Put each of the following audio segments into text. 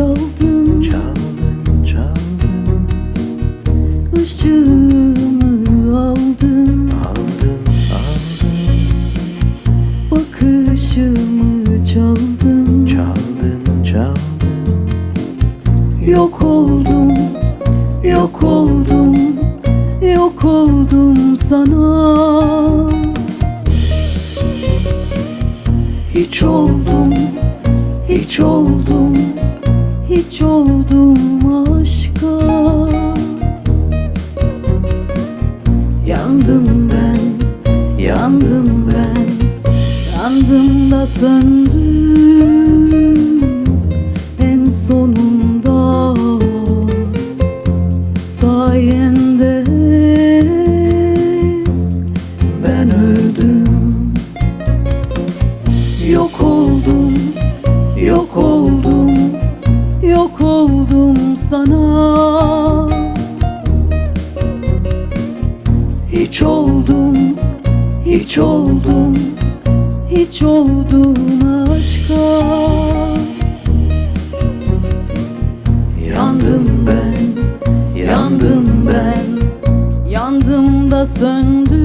çaldın. Çaldın, çaldın. Işığımı aldın. Aldın, aldın. Bakışımı çaldın. Çaldın, çaldın. Yok oldum, yok oldum Yok oldum sana. Hiç oldum, hiç oldum. Hiç oldum aşka. Yandım ben Yandım ben Yandım da söndüm. En sonunda Sayende Ben öldüm. Yok oldum Yok oldum Hiç oldum Hiç oldum Hiç oldum aşka. Yandım ben Yandım ben Yandım da söndüm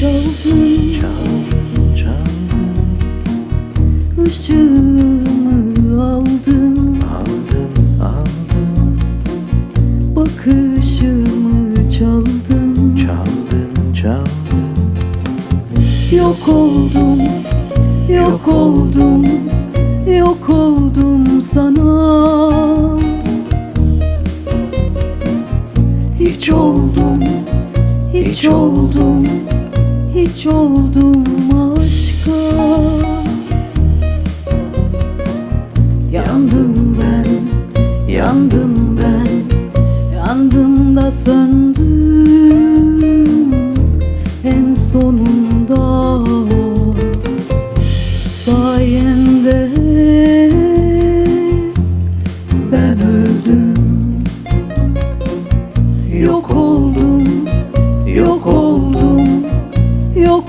çaldın çaldın çaldın Işığımı aldın Aldın aldın Bakışımı çaldın Çaldın çaldın Yok oldum Yok oldum Yok oldum sana. Hiç oldum Hiç oldum Hiç oldum aşka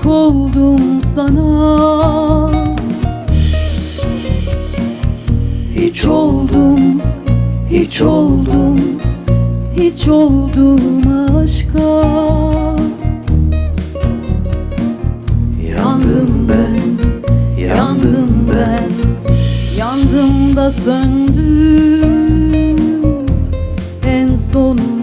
oldum sana. Hiç oldum, hiç oldum, hiç oldum aşka. Yandım ben, yandım ben, yandım da söndüm. En sonunda